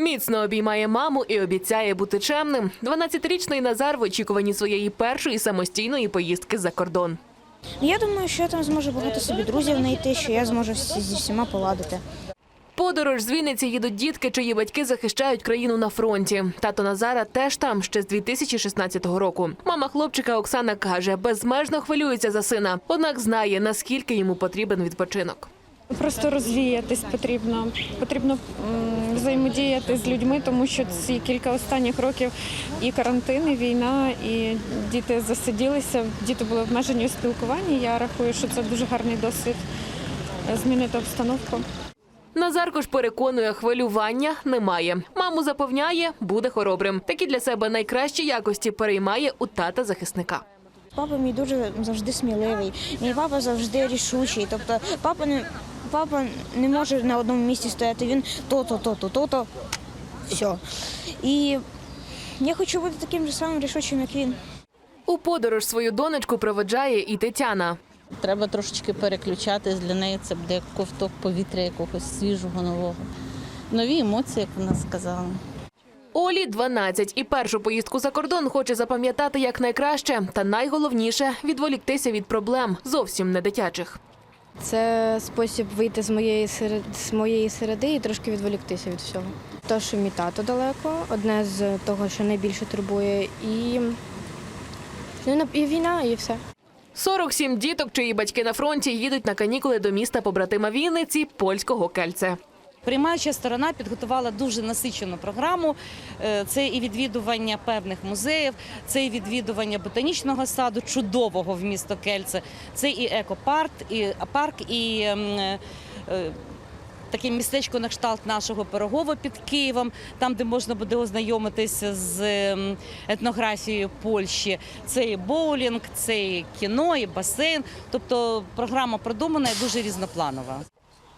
Міцно обіймає маму і обіцяє бути чемним. 12-річний Назар в очікуванні своєї першої самостійної поїздки за кордон. Я думаю, що я там зможу багато собі друзів знайти, що я зможу зі всіма поладити. Подорож з Вінниці їдуть дітки, чиї батьки захищають країну на фронті. Тато Назара теж там ще з 2016 року. Мама хлопчика Оксана каже, безмежно хвилюється за сина, однак знає, наскільки йому потрібен відпочинок. Просто розвіятись потрібно. Потрібно взаємодіяти з людьми, тому що ці кілька останніх років і карантин, і війна, і діти засиділися, діти були обмежені у спілкуванні. Я рахую, що це дуже гарний досвід е, змінити обстановку. Назарко ж переконує, хвилювання немає. Маму запевняє, буде хоробрим. Такі для себе найкращі якості переймає у тата захисника. Папа мій дуже завжди сміливий. Мій папа завжди рішучий. Тобто папа не папа не може на одному місці стояти. Він то-то, то-то, то-то. Все. І я хочу бути таким же самим рішучим, як він. У подорож свою донечку проведжає і Тетяна. Треба трошечки переключатись. Для неї це буде ковток повітря якогось свіжого нового. Нові емоції, як вона сказала. Олі 12 і першу поїздку за кордон хоче запам'ятати як найкраще, та найголовніше відволіктися від проблем зовсім не дитячих. Це спосіб вийти з моєї серед з моєї середи і трошки відволіктися від всього. То, що мій тато далеко, одне з того, що найбільше турбує, і, ну, і війна, і все. 47 діток, чиї батьки на фронті, їдуть на канікули до міста побратима Вінниці польського Кельце. Приймаюча сторона підготувала дуже насичену програму. Е, Це і відвідування певних музеїв, це і відвідування ботанічного саду, чудового в місто Кельце. Це і екопарк, і парк, і ем, е, е, таке містечко на кшталт нашого Пирогова під Києвом, там, де можна буде ознайомитися з ем, етнографією Польщі. Це і боулінг, це і кіно, і басейн. Тобто програма продумана і дуже різнопланова.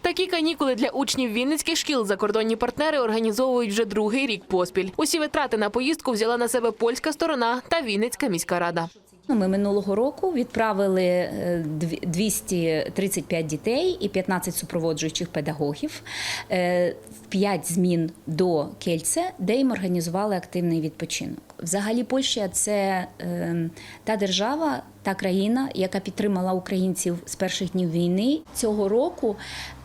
Такі канікули для учнів вінницьких шкіл закордонні партнери організовують вже другий рік поспіль. Усі витрати на поїздку взяла на себе польська сторона та Вінницька міська рада. Ну, Ми минулого року відправили е, 235 дітей і 15 супроводжуючих педагогів е, в 5 змін до Кельце, де їм організували активний відпочинок. Взагалі, Польща це е, та держава, та країна, яка підтримала українців з перших днів війни. Цього року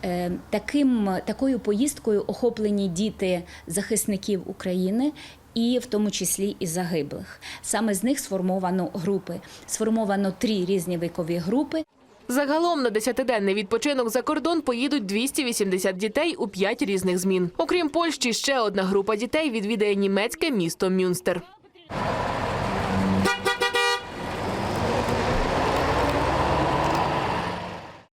е, таким, такою поїздкою охоплені діти захисників України і в тому числі і загиблих. Саме з них сформовано групи. Сформовано три різні вікові групи. Загалом на 10-денний відпочинок за кордон поїдуть 280 дітей у 5 різних змін. Окрім Польщі, ще одна група дітей відвідає німецьке місто Мюнстер.